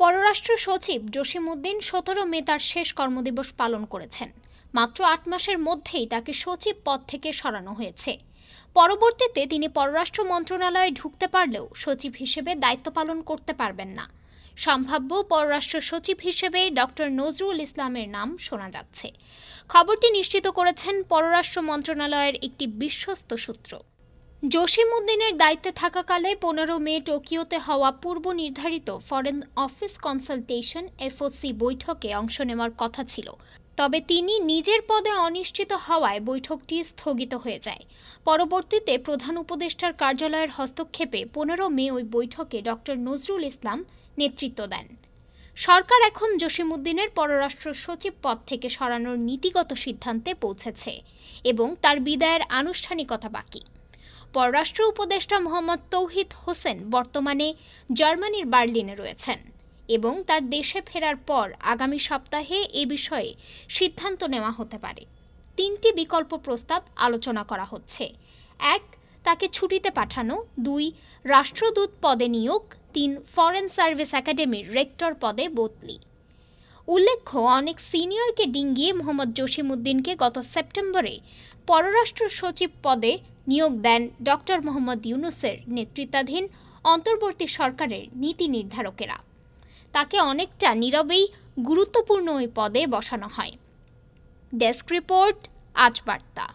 পররাষ্ট্র সচিব জসিমউদ্দিন সতেরো মে তার শেষ কর্মদিবস পালন করেছেন। মাত্র আট মাসের মধ্যেই তাকে সচিব পদ থেকে সরানো হয়েছে। পরবর্তীতে তিনি পররাষ্ট্র মন্ত্রণালয়ে ঢুকতে পারলেও সচিব হিসেবে দায়িত্ব পালন করতে পারবেন না। সম্ভাব্য পররাষ্ট্র সচিব হিসেবে ডক্টর নজরুল ইসলামের নাম শোনা যাচ্ছে। খবরটি নিশ্চিত করেছেন পররাষ্ট্র মন্ত্রণালয়ের একটি বিশ্বস্ত সূত্র। জসিম উদ্দিনের দায়িত্বে থাকাকালে পনেরো মে টোকিওতে হওয়া পূর্ব নির্ধারিত ফরেন অফিস কনসালটেশন এফওসি বৈঠকে অংশ নেওয়ার কথা ছিল। তবে তিনি নিজের পদে অনিশ্চিত হওয়ায় বৈঠকটি স্থগিত হয়ে যায়। পরবর্তীতে প্রধান উপদেষ্টার কার্যালয়ের হস্তক্ষেপে পনেরো মে ওই বৈঠকে ডক্টর নজরুল ইসলাম নেতৃত্ব দেন। সরকার এখন জসিমউদ্দিনের পররাষ্ট্র সচিব পদ থেকে সরানোর নীতিগত সিদ্ধান্তে পৌঁছেছে এবং তার বিদায়ের আনুষ্ঠানিকতা বাকি। পররাষ্ট্র উপদেষ্টা মোহাম্মদ তৌহিদ হোসেন বর্তমানে জার্মানির বার্লিনে রয়েছেন এবং তার দেশে ফেরার পর আগামী সপ্তাহে এ বিষয়ে সিদ্ধান্ত নেওয়া হতে পারে। তিনটি বিকল্প প্রস্তাব আলোচনা করা হচ্ছে। এক, তাকে ছুটিতে পাঠানো। দুই, রাষ্ট্রদূত পদে নিয়োগ। তিন, ফরেন সার্ভিস একাডেমির রেক্টর পদে বদলি। উল্লেখ্য, অনেক সিনিয়রকে ডিঙ্গিয়ে মোহাম্মদ জসিমউদ্দিনকে গত সেপ্টেম্বরে পররাষ্ট্র সচিব পদে নিয়োগ দেন ডক্টর মোহাম্মদ ইউনুসের নেতৃত্বাধীন অন্তর্বর্তী সরকারের নীতি নির্ধারকেরা। তাকে অনেকটা নীরবেই গুরুত্বপূর্ণ ওই পদে বসানো হয়। ডেস্ক রিপোর্ট, আজ বার্তা।